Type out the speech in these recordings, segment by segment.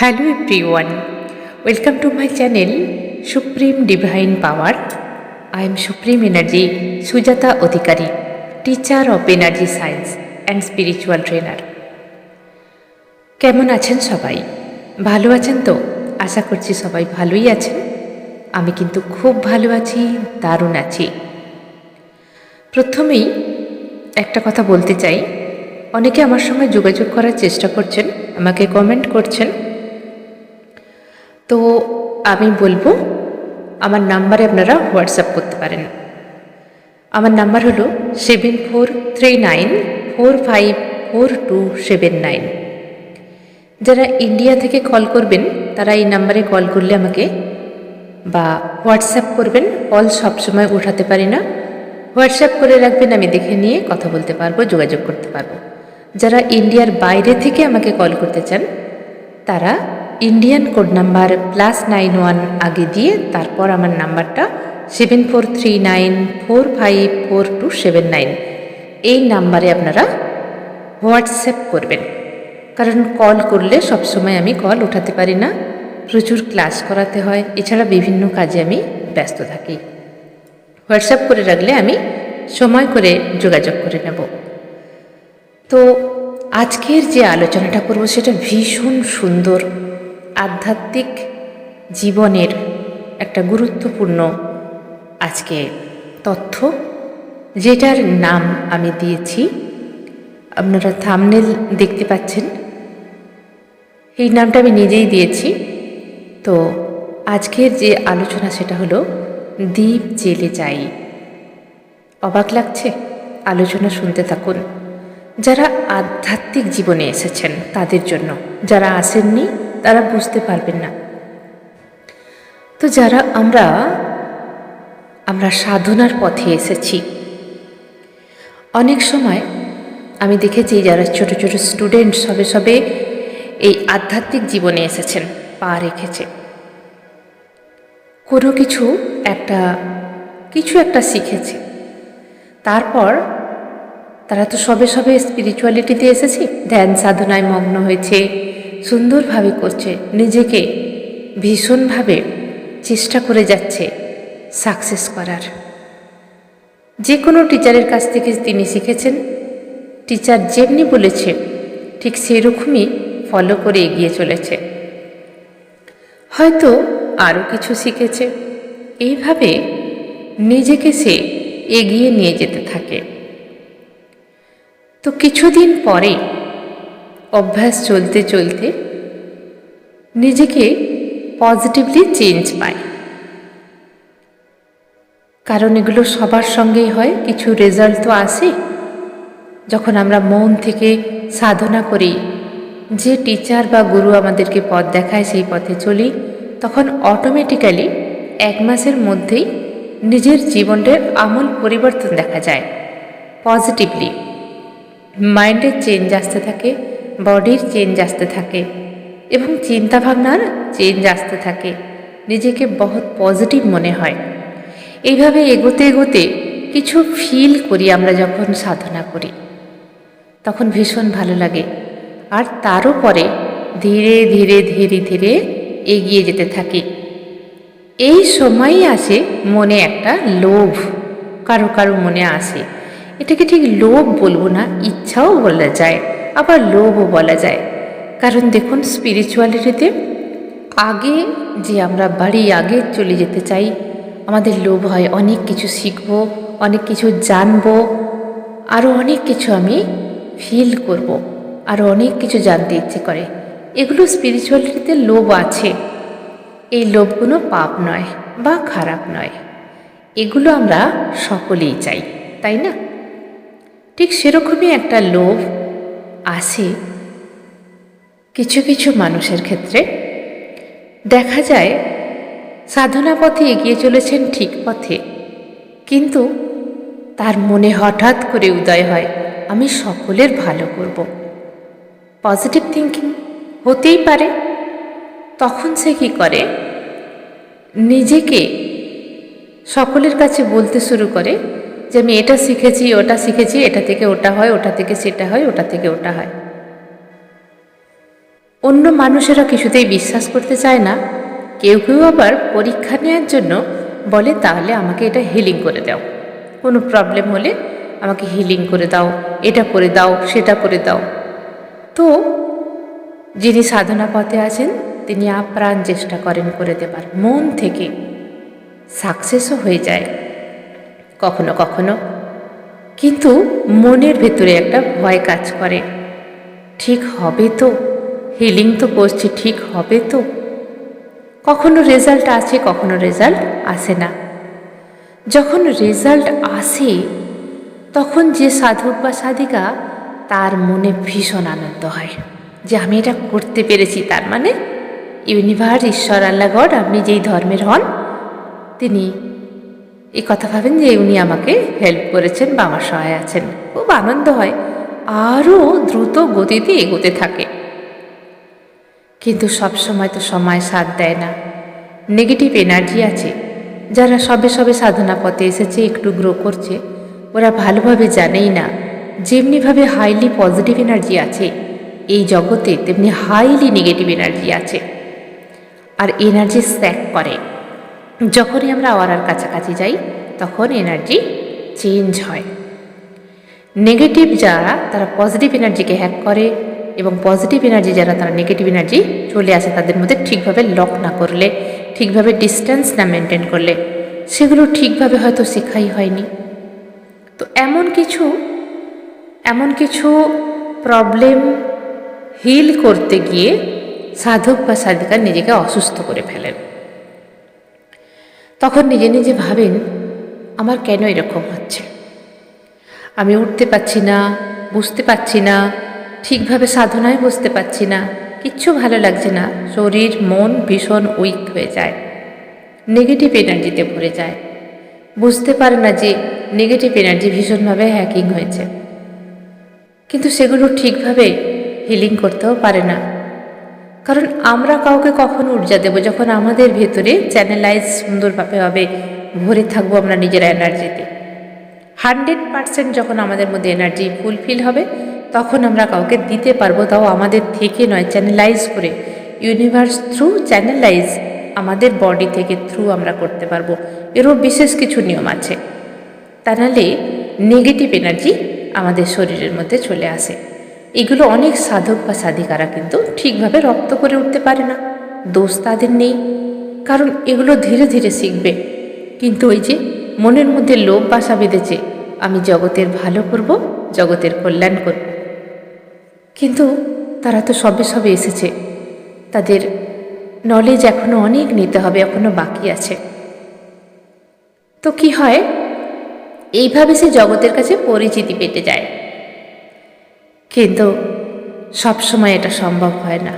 Hello everyone welcome to my channel supreme divine power I am supreme energy Sujata Adhikari teacher of energy science and spiritual trainer কেমন আছেন সবাই? ভালো আছেন তো? আশা করছি সবাই ভালোই আছেন। আমি কিন্তু খুব ভালো আছি, দারুণ আছি। প্রথমেই একটা কথা বলতে চাই। অনেকে আমার সঙ্গে যোগাযোগ করার চেষ্টা করছেন, আমাকে কমেন্ট করছেন। তো আমি বলব, আমার নাম্বারে আপনারা হোয়াটসঅ্যাপ করতে পারেন। আমার নাম্বার হলো seven four three nine four five four two seven nine. যারা ইন্ডিয়া থেকে কল করবেন, তারা এই নাম্বারে কল করলে আমাকে বা হোয়াটসঅ্যাপ করবেন, কল সবসময় উঠাতে পারি না। হোয়াটসঅ্যাপ করে রাখবেন, আমি দেখে নিয়ে কথা বলতে পারব, যোগাযোগ করতে পারব। যারা ইন্ডিয়ার বাইরে থেকে আমাকে কল করতে চান, তারা Indian code number plus nine one আগে দিয়ে তারপর আমার নাম্বারটা seven four three nine four five four two seven nine এই নাম্বারে আপনারা হোয়াটসঅ্যাপ করবেন। কারণ কল করলে সবসময় আমি কল উঠাতে পারি না। প্রচুর ক্লাস করাতে হয়। এছাড়া বিভিন্ন কাজে আমি ব্যস্ত থাকি। হোয়াটসঅ্যাপ করে রাখলে আমি সময় করে যোগাযোগ করে নেব। তো আজকের যে আলোচনাটা করব সেটা ভীষণ সুন্দর। আধ্যাত্মিক জীবনের একটা গুরুত্বপূর্ণ আজকে তথ্য, যেটার নাম আমি দিয়েছি। আপনারা থামনেল দেখতে পাচ্ছেন। এই নামটা আমি নিজেই দিয়েছি। তো আজকের যে আলোচনা সেটা হলো, দ্বীপ জেলে যাই। অবাক লাগছে? আলোচনা শুনতে থাকুন। যারা আধ্যাত্মিক জীবনে এসেছেন তাদের জন্য, যারা আসেননি তারা বুঝতে পারবেন না। তো যারা আমরা আমরা সাধনার পথে এসেছি। অনেক সময় আমি দেখেছি যারা ছোট ছোট স্টুডেন্ট সবে সবে এই আধ্যাত্মিক জীবনে এসেছেন, পা রেখেছে। কোনো কিছু একটা কিছু একটা শিখেছে। তারপর তারা তো সবে সবে স্পিরিচুয়ালিটিতে এসেছে। ধ্যান সাধনায় মগ্ন হয়েছে। সুন্দরভাবে করছে, নিজেকে ভীষণভাবে চেষ্টা করে যাচ্ছে সাকসেস করার। যে কোনো টিচারের কাছ থেকে তিনি শিখেছেন। টিচার যেমনি বলেছে, ঠিক সেরকমই ফলো করে এগিয়ে চলেছে। হয়তো আরও কিছু শিখেছে। এইভাবে নিজেকে সে এগিয়ে নিয়ে যেতে থাকে। তো কিছুদিন পরে অভ্যাস চলতে চলতে নিজেকে পজিটিভলি চেঞ্জ পায়। কারণ এগুলো সবার সঙ্গেই হয়, কিছু রেজাল্ট তো আসে যখন আমরা মন থেকে সাধনা করি, যে টিচার বা গুরু আমাদেরকে পথ দেখায় সেই পথে চলি, তখন অটোমেটিক্যালি এক মাসের মধ্যেই নিজের জীবনের আমূল পরিবর্তন দেখা যায় পজিটিভলি মাইন্ডের চেঞ্জ আসতে থাকে বডির চেঞ্জ আসতে থাকে এবং চিন্তাভাবনার চেঞ্জ আসতে থাকে। নিজেকে বহুত পজিটিভ মনে হয়। এইভাবে এগোতে এগোতে কিছু ফিল করি আমরা যখন সাধনা করি। তখন ভীষণ ভালো লাগে। আর তারও পরে ধীরে ধীরে ধীরে ধীরে এগিয়ে যেতে থাকি। এই সময়ই আসে মনে একটা লোভ। কারও কারও মনে আসে। এটাকে ঠিক লোভ বলব না, ইচ্ছাও বলা যায়। আবার লোভও বলা যায়। কারণ দেখুন স্পিরিচুয়ালিটিতে আগে যে আমরা বাড়ি আগে চলে যেতে চাই, আমাদের লোভ হয়, অনেক কিছু শিখব, অনেক কিছু জানব আরও অনেক কিছু আমি ফিল করব আরও অনেক কিছু জানতে ইচ্ছে করে। এগুলো স্পিরিচুয়ালিটিতে লোভ আছে। এই লোভগুলো পাপ নয় বা খারাপ নয়। এগুলো আমরা সকলেই চাই, তাই না? ঠিক সেরকমই একটা লোভ আসে। কিছু কিছু মানুষের ক্ষেত্রে দেখা যায় সাধনা পথে এগিয়ে চলেছেন ঠিক পথে। কিন্তু তার মনে হঠাৎ করে উদয় হয়, আমি সকলের ভালো করব। পজিটিভ থিঙ্কিং হতেই পারে। তখন সে কি করে? নিজেকে সকলের কাছে বলতে শুরু করে যে আমি এটা শিখেছি, ওটা শিখেছি, এটা থেকে ওটা হয়, ওটা থেকে সেটা হয়, ওটা থেকে ওটা হয়। অন্য মানুষেরা কিছুতেই বিশ্বাস করতে চায় না। কেউ কেউ আবার পরীক্ষা নেওয়ার জন্য বলে, তাহলে আমাকে এটা হিলিং করে দাও। কোনো প্রবলেম হলে আমাকে হিলিং করে দাও। এটা করে দাও, সেটা করে দাও। তো যিনি সাধনা পথে আছেন, তিনি আপ্রাণ চেষ্টা করেন করে দেবার। মন থেকে সাকসেসও হয়ে যায়। কখনো কখনো। কিন্তু মনের ভেতরে একটা ভয় কাজ করে। ঠিক হবে তো? হিলিং তো করছি, ঠিক হবে তো? কখনো রেজাল্ট আসে কখনো রেজাল্ট আসে না। যখন রেজাল্ট আসে, তখন যে সাধক বা সাধিকা, তার মনে ভীষণ আনন্দ হয় যে আমি এটা করতে পেরেছি। তার মানে ইউনিভার্স, ঈশ্বর, আল্লাহ গড, আপনি যেই ধর্মের হন, তিনি এই কথা ভাবেন যে উনি আমাকে হেল্প করেছেন বা আমার সহায় আছেন। খুব আনন্দ হয়। আরও দ্রুত গতিতে এগোতে থাকে। কিন্তু সব সময় তো সময় সাথ দেয় না। নেগেটিভ এনার্জি আছে। যারা সবে সবে সাধনা পথে এসেছে, একটু গ্রো করছে, ওরা ভালোভাবে জানেই না। যেমনিভাবে হাইলি পজিটিভ এনার্জি আছে, এই জগতে তেমনি হাইলি নেগেটিভ এনার্জি আছে। আর এনার্জি স্যাক করে। যখনই আমরা আওয়ারার কাছাকাছি যাই, তখন এনার্জি চেঞ্জ হয়। নেগেটিভ যারা, তারা পজিটিভ এনার্জিকে হ্যাক করে এবং পজিটিভ এনার্জি যারা, তারা নেগেটিভ এনার্জি চলে আসে তাদের মধ্যে ঠিকভাবে লক না করলে, ঠিকভাবে ডিস্টেন্স না মেনটেন করলে। সেগুলো ঠিকভাবে হয়তো শেখাই হয়নি। তো এমন কিছু এমন কিছু প্রবলেম হিল করতে গিয়ে সাধক বা সাধিকা নিজেকে অসুস্থ করে ফেলেন। তখন নিজে নিজে ভাবেন, আমার কেন এরকম হচ্ছে? আমি উঠতে পারছি না বুঝতে পারছি না, ঠিকভাবে সাধনায় বসতে পারছি না, কিচ্ছু ভালো লাগছে না, শরীর, মন ভীষণ উইক হয়ে যায় নেগেটিভ এনার্জিতে ভরে যায়, বুঝতে পারে না যে নেগেটিভ এনার্জি ভীষণভাবে হ্যাকিং হয়েছে। কিন্তু সেগুলো ঠিকভাবে হিলিং করতেও পারে না। কারণ আমরা কাউকে কখন ঊর্জা দেব, যখন আমাদের ভেতরে চ্যানেলাইজ সুন্দরভাবে হবে, ভরে থাকব আমরা নিজের এনার্জিতে হান্ড্রেড পারসেন্ট যখন আমাদের মধ্যে এনার্জি ফুলফিল হবে, তখন আমরা কাউকে দিতে পারব, তাও আমাদের থেকে নয় চ্যানেলাইজ করে। ইউনিভার্স থ্রু চ্যানেলাইজ আমাদের বডি থেকে থ্রু আমরা করতে পারব। এরও বিশেষ কিছু নিয়ম আছে। তা নাহলে নেগেটিভ এনার্জি আমাদের শরীরের মধ্যে চলে আসে। এগুলো অনেক সাধক বা সাধিকারা কিন্তু ঠিকভাবে রপ্ত করে উঠতে পারে না। দোষ তাদের নেই। কারণ এগুলো ধীরে ধীরে শিখবে। কিন্তু ওই যে মনের মধ্যে লোভ বাসা বেঁধেছে, আমি জগতের ভালো করব, জগতের কল্যাণ করব। কিন্তু তারা তো সবে সবে এসেছে। তাদের নলেজ এখনও অনেক নিতে হবে, এখনও বাকি আছে। তো কি হয়? এইভাবে সে জগতের কাছে পরিচিতি পেতে যায়। কিন্তু সব সময় এটা সম্ভব হয় না।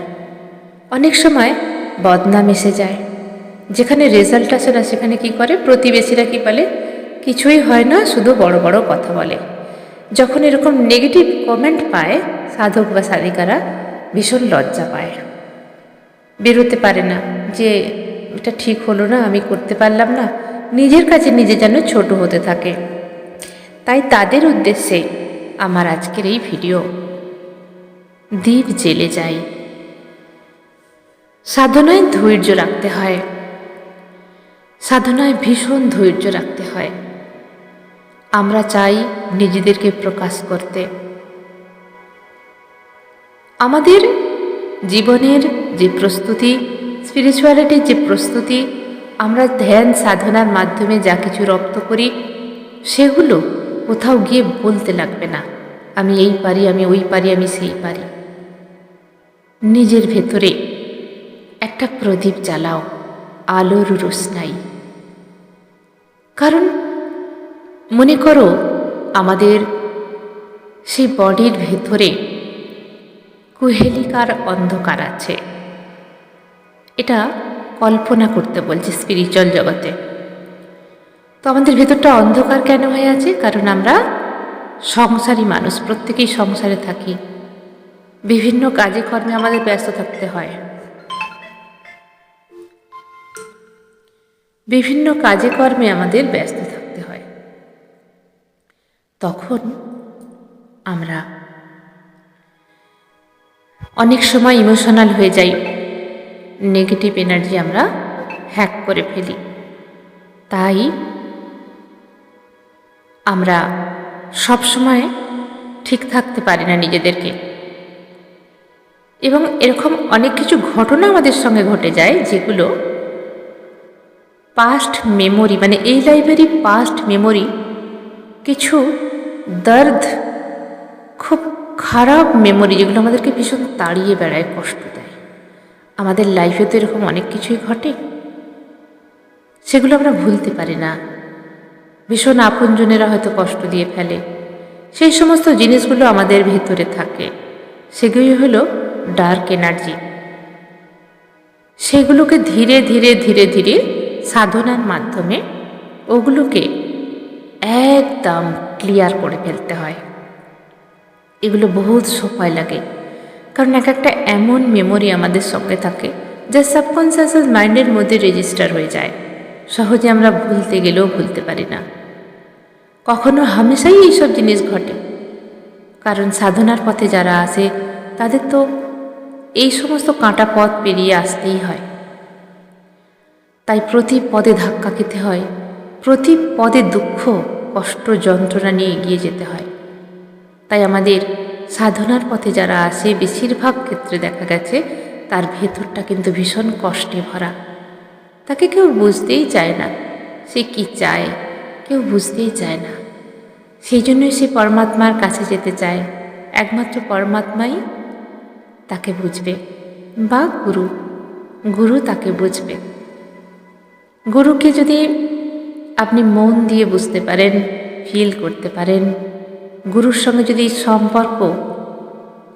অনেক সময় বদনাম এসে যায়। যেখানে রেজাল্ট আসে না, সেখানে কি করে? প্রতিবেশীরা কি বলে? কিছুই হয় না, শুধু বড় বড় কথা বলে। যখন এরকম নেগেটিভ কমেন্ট পায়, সাধক বা সাধিকারা ভীষণ লজ্জা পায়। বেরোতে পারে না যে, এটা ঠিক হলো না, আমি করতে পারলাম না। নিজের কাছে নিজে যেন ছোট হতে থাকে। তাই তাদের উদ্দেশ্যে আমার আজকের এই ভিডিও দ্বীপ জেলে যাই। সাধনায় ধৈর্য রাখতে হয়। সাধনায় ভীষণ ধৈর্য রাখতে হয়। আমরা চাই নিজেদেরকে প্রকাশ করতে। আমাদের জীবনের যে প্রস্তুতি স্পিরিচুয়ালিটির যে প্রস্তুতি, আমরা ধ্যান সাধনার মাধ্যমে যা কিছু রপ্ত করি, সেগুলো কোথাও গিয়ে বলতে লাগবে না, আমি এই পারি, আমি ওই পারি, আমি সেই পারি। নিজের ভেতরে। একটা প্রদীপ জ্বালাও, আলোর রোশনাই কারণ মনে করো, আমাদের সেই বডির ভেতরে কুহেলিকার অন্ধকার আছে। এটা কল্পনা করতে বলছে স্পিরিচুয়াল জগতে। তো আমাদের ভেতরটা অন্ধকার কেন হয়ে আছে? কারণ আমরা সংসারী মানুষ, প্রত্যেকেই সংসারে থাকি। বিভিন্ন কাজে কর্মে আমাদের ব্যস্ত থাকতে হয়। বিভিন্ন কাজে কর্মে আমাদের ব্যস্ত থাকতে হয়। তখন আমরা অনেক সময় ইমোশনাল হয়ে যাই। নেগেটিভ এনার্জি আমরা হ্যাক করে ফেলি। তাই আমরা সব সময় ঠিক থাকতে পারি না নিজেদেরকে। এবং এরকম অনেক কিছু ঘটনা আমাদের সঙ্গে ঘটে যায় যেগুলো পাস্ট মেমোরি মানে এই লাইব্রেরি পাস্ট মেমোরি কিছু দর্দ, খুব খারাপ মেমোরি যেগুলো আমাদেরকে ভীষণ তাড়িয়ে বেড়ায়, কষ্ট দেয়। আমাদের লাইফে তো এরকম অনেক কিছুই ঘটে। সেগুলো আমরা ভুলতে পারি না। ভীষণ আপনজনেরা হয়তো কষ্ট দিয়ে ফেলে। সেই সমস্ত জিনিসগুলো আমাদের ভেতরে থাকে। সেগুলি হলো ডার্ক এনার্জি। সেগুলোকে ধীরে ধীরে ধীরে ধীরে সাধনার মাধ্যমে ওগুলোকে একদম ক্লিয়ার করে ফেলতে হয়। এগুলো বহুত সময় লাগে। কারণ এক একটা এমন মেমোরি আমাদের সঙ্গে থাকে যা সাবকনসিয়াস মাইন্ডের মধ্যে রেজিস্টার হয়ে যায়। সহজে আমরা ভুলতে গেলেও ভুলতে পারি না। কখনো হামেশাই এইসব জিনিস ঘটে। কারণ সাধনার পথে যারা আসে তাদের তো এই সমস্ত কাঁটা পথ পেরিয়ে আসতেই হয়। তাই প্রতি পদে ধাক্কা খেতে হয়, প্রতি পদে দুঃখ, কষ্ট, যন্ত্রণা নিয়ে এগিয়ে যেতে হয়। তাই আমাদের সাধনার পথে যারা আসে, বেশিরভাগ ক্ষেত্রে দেখা গেছে তার ভেতরটা কিন্তু ভীষণ কষ্টে ভরা। তাকে কেউ বুঝতেই চায় না, সে কি চায়, কেউ বুঝতেই চায় না। সেই জন্যই সে পরমাত্মার কাছে যেতে চায়, একমাত্র পরমাত্মাই তাকে বুঝবে বা গুরু গুরু তাকে বুঝবে। গুরুকে যদি আপনি মন দিয়ে বুঝতে পারেন ফিল করতে পারেন, গুরুর সঙ্গে যদি সম্পর্ক,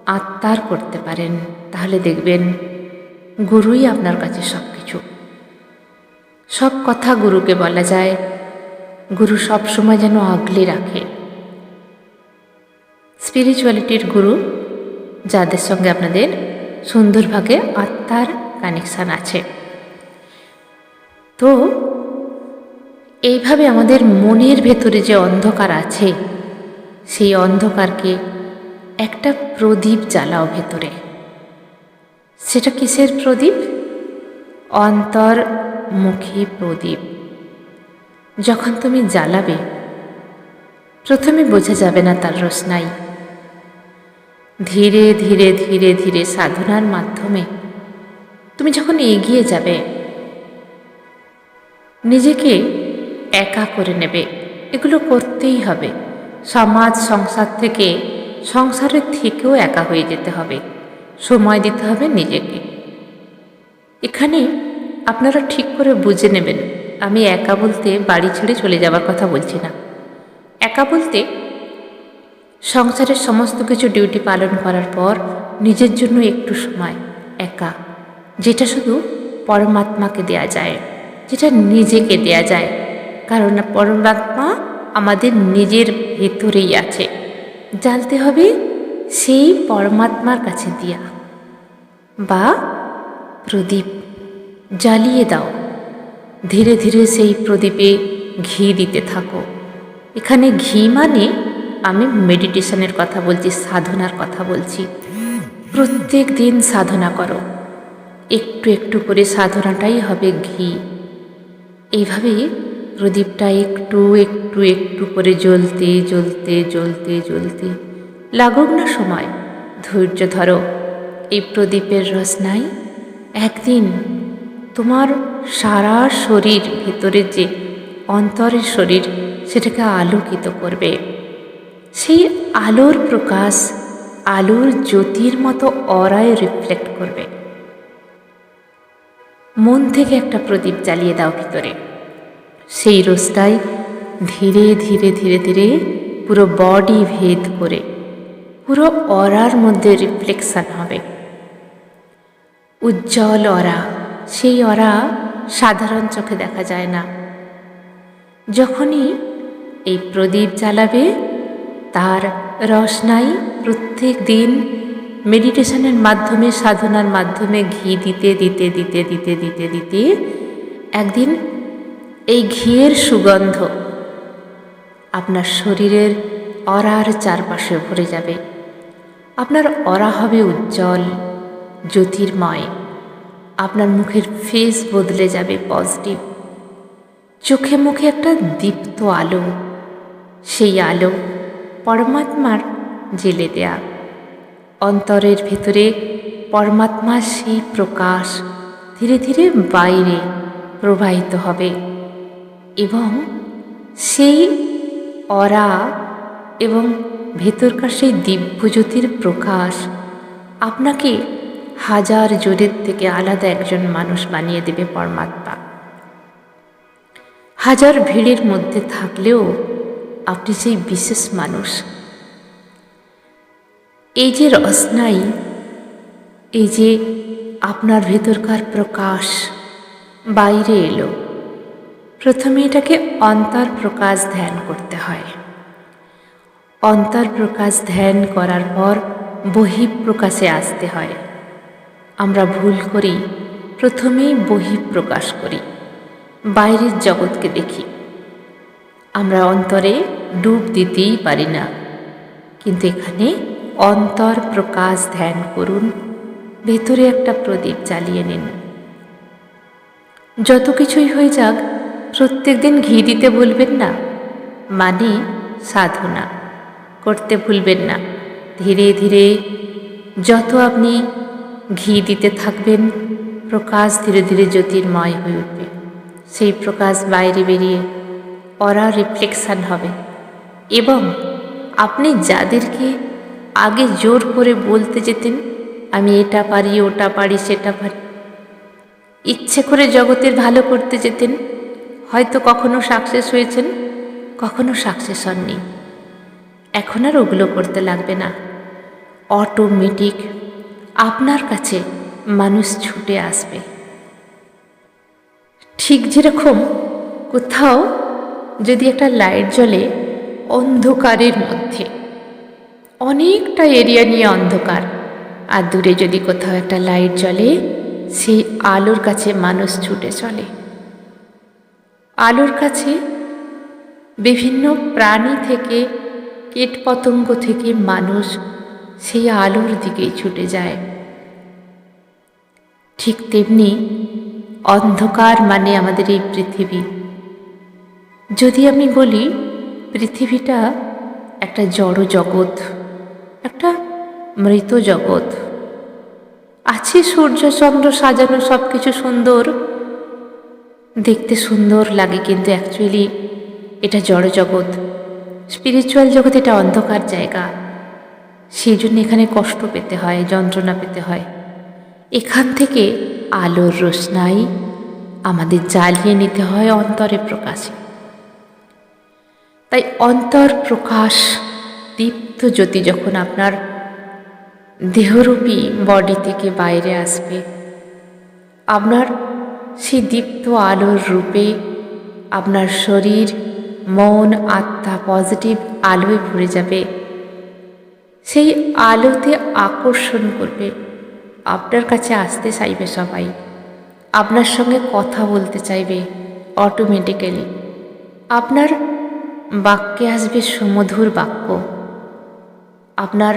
আত্মার করতে পারেন, তাহলে দেখবেন গুরুই আপনার কাছে সব কিছু সব কথা গুরুকে বলা যায়। গুরু সব সময় যেন আগলে রাখে। স্পিরিচুয়ালিটির গুরু যাদের সঙ্গে আপনাদের সুন্দরভাবে আত্মার কানেকশান আছে। তো, এইভাবে আমাদের মনের ভেতরে যে অন্ধকার আছে, সেই অন্ধকারকে একটা প্রদীপ জ্বালাও ভেতরে। সেটা কিসের প্রদীপ? অন্তর্মুখী প্রদীপ। যখন তুমি জ্বালাবে, প্রথমে বোঝা যাবে না তার রোশনাই। ধীরে ধীরে ধীরে ধীরে সাধনার মাধ্যমে তুমি যখন এগিয়ে যাবে, নিজেকে একা করে নেবে। এগুলো করতেই হবে। সমাজ, সংসার থেকে, সংসারের থেকেও একা হয়ে যেতে হবে। সময় দিতে হবে নিজেকে। এখানে আপনারা ঠিক করে বুঝে নেবেন, আমি একা বলতে বাড়ি ছেড়ে চলে যাওয়ার কথা বলছি না। একা বলতে সংসারের সমস্ত কিছু ডিউটি পালন করার পর নিজের জন্য একটু সময়, একা। যেটা শুধু পরমাত্মাকে দেয়া যায়, যেটা নিজেকে দেয়া যায়। কারণ পরমাত্মা আমাদের নিজের ভেতরেই আছে। জানতে হবে, সেই পরমাত্মার কাছে দিয়া বা প্রদীপ জ্বালিয়ে দাও। ধীরে ধীরে সেই প্রদীপে ঘি দিতে থাকো। এখানে ঘি মানে আমি মেডিটেশনের কথা বলছি, সাধনার কথা বলছি। প্রত্যেক দিন সাধনা করো। একটু একটু করে সাধনাটাই হবে ঘি। এইভাবে প্রদীপটা একটু একটু একটু করে জ্বলতে জ্বলতে জ্বলতে জ্বলতে লাগুক না সময়। ধৈর্য ধরো। এই প্রদীপের রসনাই একদিন তোমার সারা শরীর ভেতরের যে অন্তরের শরীর, সেটাকে আলোকিত করবে। সেই আলোর প্রকাশ আলোর জ্যোতির মতো অরায় রিফ্লেক্ট করবে। মন থেকে একটা প্রদীপ জ্বালিয়ে দাও ভিতরে। সেই রোজটাই ধীরে ধীরে ধীরে ধীরে পুরো বডি ভেদ করে পুরো অরার মধ্যে রিফ্লেকশান হবে। উজ্জ্বল অরা, সেই অরা সাধারণ চোখে দেখা যায় না। যখনই এই প্রদীপ জ্বালাবে তার রসনাই প্রত্যেক দিন। মেডিটেশনের মাধ্যমে, সাধনার মাধ্যমে ঘি দিতে দিতে দিতে দিতে দিতে দিতে একদিন এই ঘিয়ের সুগন্ধ আপনার শরীরের অরার চারপাশে ভরে যাবে। আপনার অরা হবে উজ্জ্বল, জ্যোতির্ময়। আপনার মুখের ফেস বদলে যাবে পজিটিভ চোখে মুখে একটা দীপ্ত আলো, সেই আলো পরমাত্মার জেলে দেয়া। অন্তরের ভেতরে পরমাত্মার সেই প্রকাশ ধীরে ধীরে বাইরে প্রবাহিত হবে এবং সেই অরা এবং ভেতরকার সেই দিব্যজ্যোতির প্রকাশ আপনাকে হাজার জোরের থেকে আলাদা একজন মানুষ বানিয়ে দেবে পরমাত্মা। হাজার ভিড়ের মধ্যে থাকলেও আপনি সেই বিশেষ মানুষ। এই যে রসনাই, এই যে আপনার ভেতরকার প্রকাশ, বাইরে এলো। প্রথমে এটাকে অন্তর প্রকাশ ধ্যান করতে হয়। অন্তর প্রকাশ ধ্যান করার পর বহিঃপ্রকাশে আসতে হয়। আমরা ভুল করি, প্রথমেই বহিঃপ্রকাশ করি, বাইরের জগৎকে দেখি। আমরা অন্তরে ডুব দিতেই পারি না। কিন্তু এখানে অন্তর প্রকাশ ধ্যান করুন। ভেতরে একটা প্রদীপ জ্বালিয়ে নিন। যত কিছুই হয়ে যাক, প্রত্যেক দিন ঘি দিতে ভুলবেন না। মানে সাধনা করতে ভুলবেন না। ধীরে ধীরে যত আপনি ঘি দিতে থাকবেন, প্রকাশ ধীরে ধীরে জ্যোতির্ময় হয়ে উঠবে। সেই প্রকাশ বাইরে বেরিয়ে অরা রিফ্লেকশান হবে। এবং আপনি যাদেরকে আগে জোর করে বলতে যেতেন, আমি এটা পারি, ওটা পারি, সেটা পারি। ইচ্ছে করে জগতের ভালো করতে যেতেন, হয়তো কখনো সাকসেস হয়েছেন, কখনো সাকসেস হননি। এখন আর ওগুলো করতে লাগবে না। অটোমেটিক আপনার কাছে মানুষ ছুটে আসবে। ঠিক যেরকম কোথাও যদি একটা লাইট জ্বলে অন্ধকারের মধ্যে। অনেকটা এরিয়া নিয়ে অন্ধকার। আর দূরে যদি কোথাও একটা লাইট জ্বলে, সেই আলোর কাছে মানুষ ছুটে চলে। আলোর কাছে বিভিন্ন প্রাণী থেকে, কীটপতঙ্গ থেকে মানুষ সেই আলোর দিকেই ছুটে যায়। ঠিক তেমনি অন্ধকার মানে আমাদের এই পৃথিবী। যদি আমি বলি, পৃথিবীটা একটা জড় জগৎ, একটা মৃত জগৎ। আছে সূর্য, চন্দ্র, সাজানো সব কিছু সুন্দর। দেখতে সুন্দর লাগে কিন্তু অ্যাকচুয়ালি এটা জড় জগৎ। স্পিরিচুয়াল জগৎ এটা অন্ধকার জায়গা। সেই জন্য এখানে কষ্ট পেতে হয়, যন্ত্রণা পেতে হয়। এখান থেকে আলোর রোশনাই আমাদের জ্বালিয়ে নিতে হয় অন্তরে প্রকাশে। তাই অন্তর প্রকাশ, দীপ্ত জ্যোতি যখন আপনার দেহরূপী বডি থেকে বাইরে আসবে, আপনার সেই দীপ্ত আলোর রূপে আপনার শরীর, মন, আত্মা পজিটিভ আলোয় ভরে যাবে। সেই আলোতে আকর্ষণ করবে। আপনার কাছে আসতে চাইবে সবাই। আপনার সঙ্গে কথা বলতে চাইবে অটোমেটিক্যালি আপনার বাক্যে আসবে সুমধুর বাক্য। আপনার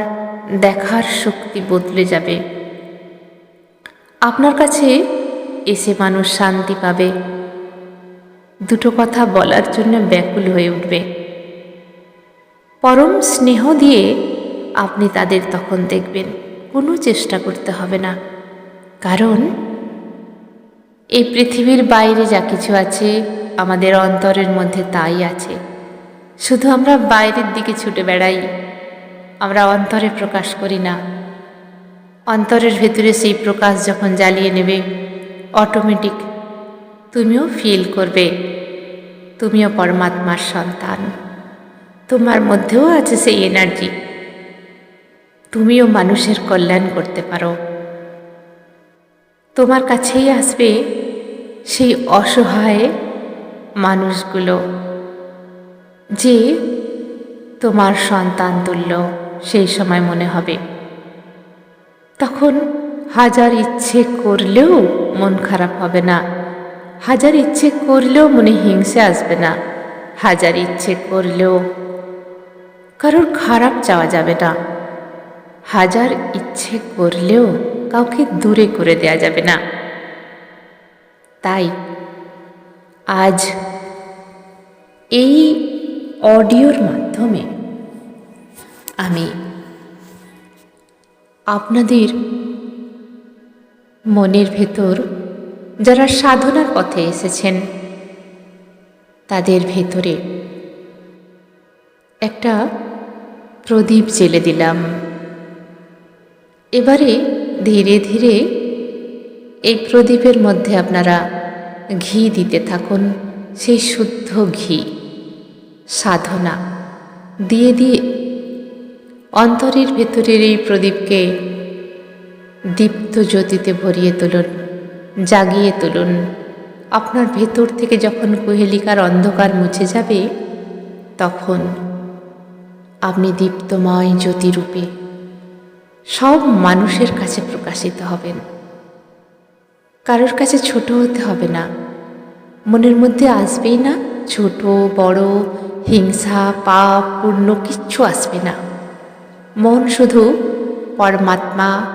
দেখার শক্তি বদলে যাবে। আপনার কাছে এসে মানুষ শান্তি পাবে। দুটো কথা বলার জন্য ব্যাকুল হয়ে উঠবে। পরম স্নেহ দিয়ে আপনি তাদের তখন দেখবেন, কোনো চেষ্টা করতে হবে না। কারণ, এই পৃথিবীর বাইরে যা কিছু আছে, আমাদের অন্তরের মধ্যে তাই আছে। শুধু আমরা বাইরের দিকে ছুটে বেড়াই, আমরা অন্তরে প্রকাশ করি না। অন্তরের ভেতরে সেই প্রকাশ যখন জ্বালিয়ে নেবে অটোমেটিক তুমিও ফিল করবে, তুমিও পরমাত্মার সন্তান। তোমার মধ্যেও আছে সেই এনার্জি তুমিও মানুষের কল্যাণ করতে পারো। তোমার কাছেই আসবে সেই অসহায় মানুষগুলো। যে তোমার সন্তান তুল্য, সেই সময় মনে হবে। তখন হাজার ইচ্ছে করলেও মন খারাপ হবে না। হাজার ইচ্ছে করলেও মনে হিংসে আসবে না। হাজার ইচ্ছে করলেও কারোর খারাপ চাওয়া যাবে না। হাজার ইচ্ছে করলেও কাউকে দূরে করে দেয়া যাবে না। তাই আজ এই অডিওর মাধ্যমে আমি আপনাদের মনের ভেতর যারা সাধনার পথে এসেছেন, তাদের ভেতরে একটা প্রদীপ জেলে দিলাম। এবারে ধীরে ধীরে এই প্রদীপের মধ্যে আপনারা ঘি দিতে থাকুন, সেই শুদ্ধ ঘি। সাধনা। দিয়ে দিয়ে অন্তরের ভেতরের এই প্রদীপকে দীপ্ত জ্যোতিতে ভরিয়ে তুলুন, জাগিয়ে তুলুন। আপনার ভেতর থেকে যখন কুহেলিকার অন্ধকার মুছে যাবে, তখন আপনি দীপ্তময় জ্যোতিরূপে সব মানুষের কাছে প্রকাশিত হবেন। কারোর কাছে ছোট হতে হবে না। মনের মধ্যে আসবেই না ছোট, বড় হিংসা, পাপ পূর্ণ কিচ্ছু আসবে না। মন শুধু পরমাত্মা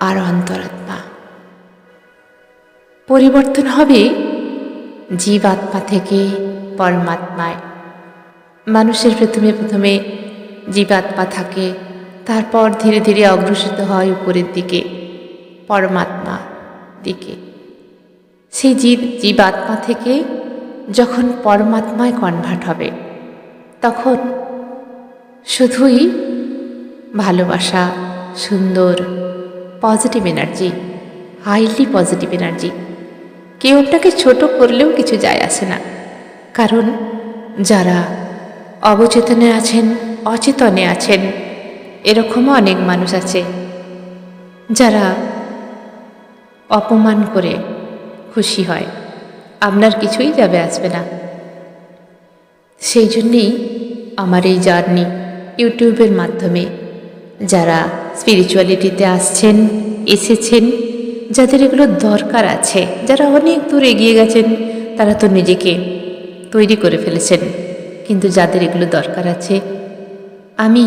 আর অন্তরাত্মা। পরিবর্তন হবে জীবাত্মা থেকে পরমাত্মায়। মানুষের প্রথমে প্রথমে জীবাত্মা থাকে, তারপর ধীরে ধীরে অগ্রসিত হয় উপরের দিকে পরমাত্মা দিকে। সেই জীব, জীবাত্মা থেকে যখন পরমাত্মায় কনভার্ট হবে, তখন শুধুই ভালোবাসা, সুন্দর positive energy highly positive energy কেউ আপনাকে ছোট করলেও কিছু যায় আসে না। কারণ যারা অবচেতনে আছেন, অচেতনে আছেন, এরকমও অনেক মানুষ আছে যারা অপমান করে খুশি হয়। আপনার কিছুই যাবে আসবে না। সেই জন্যেই আমার এই জার্নি ইউটিউবের মাধ্যমে। যারা স্পিরিচুয়ালিটিতে আসছেন, এসেছেন, যাদের এগুলো দরকার আছে, যারা অনেক দূর এগিয়ে গেছেন, তারা তো নিজেকে তৈরি করে ফেলেছেন। কিন্তু যাদের এগুলো দরকার আছে, আমি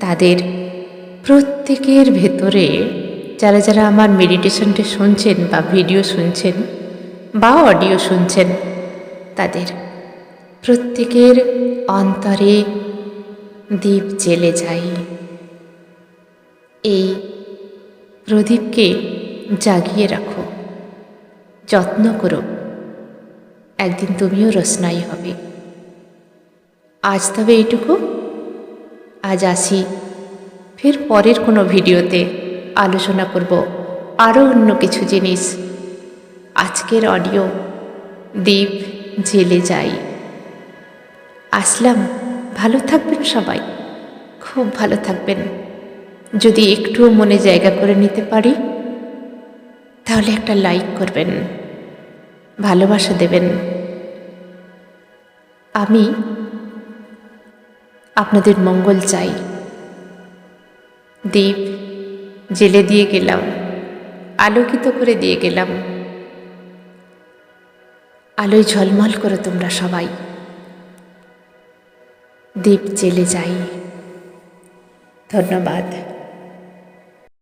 তাদের প্রত্যেকের ভেতরে, যারা যারা আমার মেডিটেশনটা শুনছেন বা ভিডিও শুনছেন বা অডিও শুনছেন। তাদের প্রত্যেকের অন্তরে দ্বীপ জেলে যাই এই প্রদীপকে জাগিয়ে রাখো। যত্ন করো। একদিন তুমিও রসনাই হবে। আজ তবে এইটুকু। আজ আসি। ফের পরের কোনো ভিডিওতে আলোচনা করব আরও অন্য কিছু জিনিস। আজকের অডিও দ্বীপ জেলে যাই আসলাম, ভালো থাকবেন সবাই। খুব ভালো থাকবেন। যদি একটুও মনে জায়গা করে নিতে পারি, তাহলে একটা লাইক করবেন। ভালোবাসা দেবেন। আমি আপনাদের মঙ্গল চাই। দ্বীপ জেলে দিয়ে গেলাম, আলোকিত করে দিয়ে গেলাম। আলোয় ঝলমল করো তোমরা সবাই। দ্বীপ জেলে যাই ধন্যবাদ।